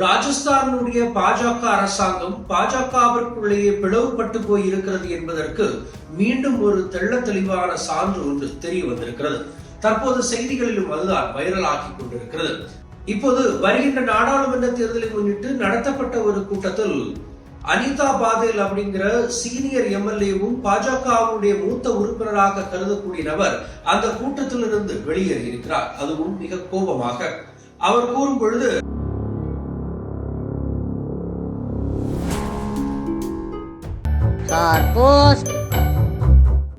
ராஜஸ்தானுடைய பாஜக அரசாங்கம் பாஜகவிற்குள்ளேயே பிளவுபட்டு போய் இருக்கிறது என்பதற்கு மீண்டும் ஒரு தெள்ள தெளிவான சான்று ஒன்று தெரிய வந்திருக்கிறது. தற்போது செய்திகளிலும் அதுதான் வைரலாகி கொண்டிருக்கிறது. இப்போது வருகின்ற நாடாளுமன்ற தேர்தலை முன்னிட்டு நடத்தப்பட்ட ஒரு கூட்டத்தில் அனிதா பாதேல் அப்படிங்கிற சீனியர் எம்எல்ஏவும் பாஜகவுடைய மூத்த உறுப்பினராக கருதக்கூடிய நபர் அந்த கூட்டத்திலிருந்து வெளியேறி இருக்கிறார் அதுவும் மிக கோபமாக. அவர் கூறும் பொழுது Carpost.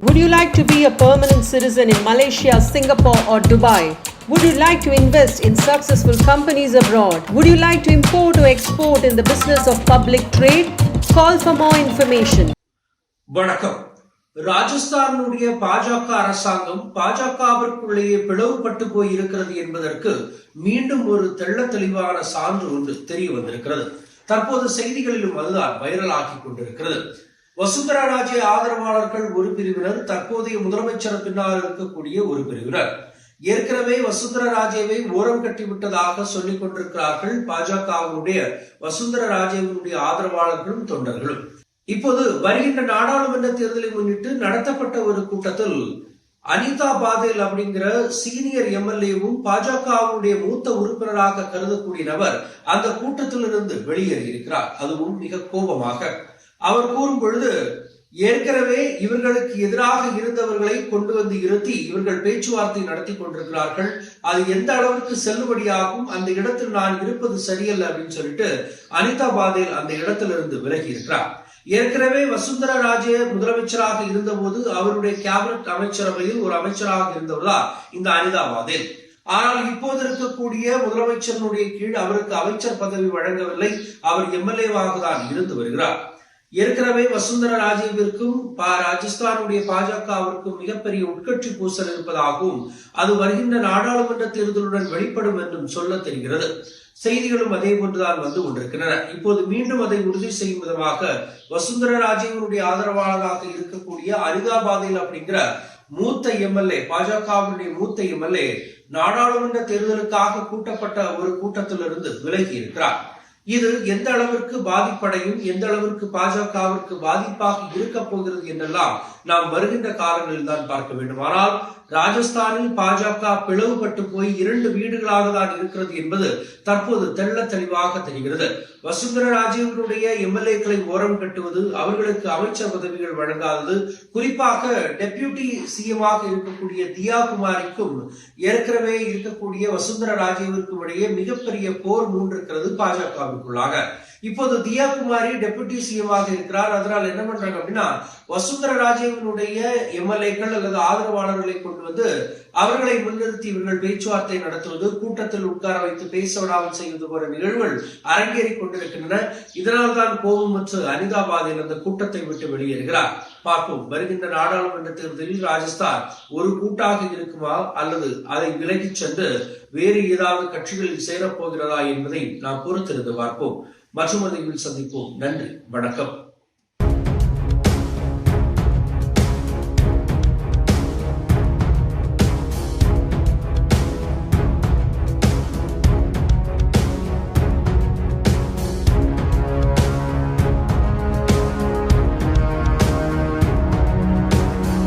Would you like to be a permanent citizen in Malaysia, Singapore, or Dubai? Would you like to invest in successful companies abroad? Would you like to import or export in the business of public trade? Call for more information. வணக்கம் ராஜஸ்தானுடைய பாஜக அரசாங்கம் பாஜகவிற்குள்ளேயே பிளவுபட்டு போய் இருக்கிறது என்பதற்கு மீண்டும் ஒரு தெள்ள தெளிவான சான்று ஒன்று தெரிய வந்திருக்கிறது தற்போது செய்திகளிலும் அதுதான் வைரலாகி கொண்டிருக்கிறது வசுந்தரா ராஜே ஆதரவாளர்கள் ஒரு பிரிவினர் தற்போதைய முதலமைச்சர் பின்னால் இருக்கக்கூடிய ஒரு பிரிவினர். ஏற்கனவே வசுந்தர ராஜேவை ஓரம் கட்டிவிட்டதாக சொல்லிக் கொண்டிருக்கிறார்கள் பாஜகவினுடைய வசுந்தர ராஜேவினுடைய ஆதரவாளர்களும் தொண்டர்களும். இப்போது வருகின்ற நாடாளுமன்ற தேர்தலை முன்னிட்டு நடத்தப்பட்ட ஒரு கூட்டத்தில் அனிதா பாதேல் அப்படிங்கிற சீனியர் எம்எல்ஏவும் பாஜகவுடைய மூத்த உறுப்பினராக கருதக்கூடிய நபர் அந்த கூட்டத்திலிருந்து வெளியேறி இருக்கிறார் அதுவும் மிக கோபமாக. அவர் கூறும் பொழுது ஏற்கனவே இவர்களுக்கு எதிராக இருந்தவர்களை கொண்டு வந்து இருத்தி இவர்கள் பேச்சுவார்த்தை நடத்தி கொண்டிருக்கிறார்கள். அது எந்த அளவுக்கு செல்லுபடியாகும்? அந்த இடத்தில் நான் இருப்பது சரியல்ல அப்படின்னு சொல்லிட்டு அனிதா பாதேல் அந்த இடத்திலிருந்து விலகி இருக்கிறார். ஏற்கனவே வசுந்தரா ராஜே முதலமைச்சராக இருந்தபோது அவருடைய கேபினட் அமைச்சரவையில் ஒரு அமைச்சராக இருந்தவர்தான் இந்த அனிதா பாதேல். ஆனால் இப்போது இருக்கக்கூடிய முதலமைச்சருடைய கீழ் அவருக்கு அமைச்சர் பதவி வழங்கவில்லை. அவர் எம்எல்ஏவாக தான் இருந்து வருகிறார். ஏற்கனவே வசுந்தர ராஜேவிற்கும் ராஜஸ்தானுடைய பாஜகவிற்கும் மிகப்பெரிய உட்கட்சி பூசல் இருப்பதாகவும் அது வருகின்ற நாடாளுமன்ற தேர்தலுடன் வெளிப்படும் என்றும் சொல்ல தெரிகிறது. செய்திகளும் அதே போன்றுதான் வந்து கொண்டிருக்கின்றன. இப்போது மீண்டும் அதை உறுதி செய்யும் விதமாக வசுந்தர ராஜீவனுடைய ஆதரவாளராக இருக்கக்கூடிய அரிதாபாதில் அப்படிங்கிற மூத்த எம்எல்ஏ பாஜகவினுடைய மூத்த எம்எல்ஏ நாடாளுமன்ற தேர்தலுக்காக கூட்டப்பட்ட ஒரு கூட்டத்திலிருந்து விலகி இருக்கிறார். இது எந்த அளவிற்கு பாதிப்படையும் எந்த அளவிற்கு பாஜகவிற்கு பாதிப்பாக இருக்க போகிறது என்றெல்லாம் நாம் வருகின்ற காலங்களில் தான் பார்க்க வேண்டும். ஆனால் ராஜஸ்தானில் பாஜக பிளவுபட்டு போய் இரண்டு வீடுகளாக தான் இருக்கிறது என்பது தற்போது தெள்ள தெளிவாக தெரிகிறது. வசுந்தர ராஜீவனுடைய எம்எல்ஏக்களை ஓரம் கட்டுவது அவர்களுக்கு அமைச்சர் பதவிகள் வழங்காதது குறிப்பாக டெபியூட்டி சிஎமாக இருக்கக்கூடிய தியா குமாரிக்கும் ஏற்கனவே இருக்கக்கூடிய வசுந்தர ராஜீவிற்கும் இடையே மிகப்பெரிய போர் மூன்றிருக்கிறது பாஜகவிற்குள்ளாக இப்போது தியா குமாரி டெபுட்டி சிஎமாக இருக்கிறார். அதனால் என்ன பண்றாங்க அப்படின்னா வசுந்தர ராஜேவனுடைய எம்எல்ஏக்கள் அல்லது ஆதரவாளர்களை கொண்டு வந்து அவர்களை முன்னிறுத்தி இவர்கள் பேச்சுவார்த்தை நடத்துவது கூட்டத்தில் உட்கார வைத்து பேச விடாமல் செய்வது போன்ற நிகழ்வுகள் அரங்கேறி கொண்டிருக்கின்றன. இதனால் தான் கோபமற்று அனிதாபாதில் அந்த கூட்டத்தை விட்டு வெளியேறுகிறார். பார்ப்போம். வருகின்ற நாடாளுமன்ற தேர்தலில் ராஜஸ்தான் ஒரு கூட்டாக இருக்குமா அல்லது அதை விலகிச் சென்று வேறு ஏதாவது கட்சிகளில் சேரப்போகிறதா என்பதை நாம் பொறுத்திருந்து பார்ப்போம். மற்றும் சந்திப்போம். நன்றி. வணக்கம்.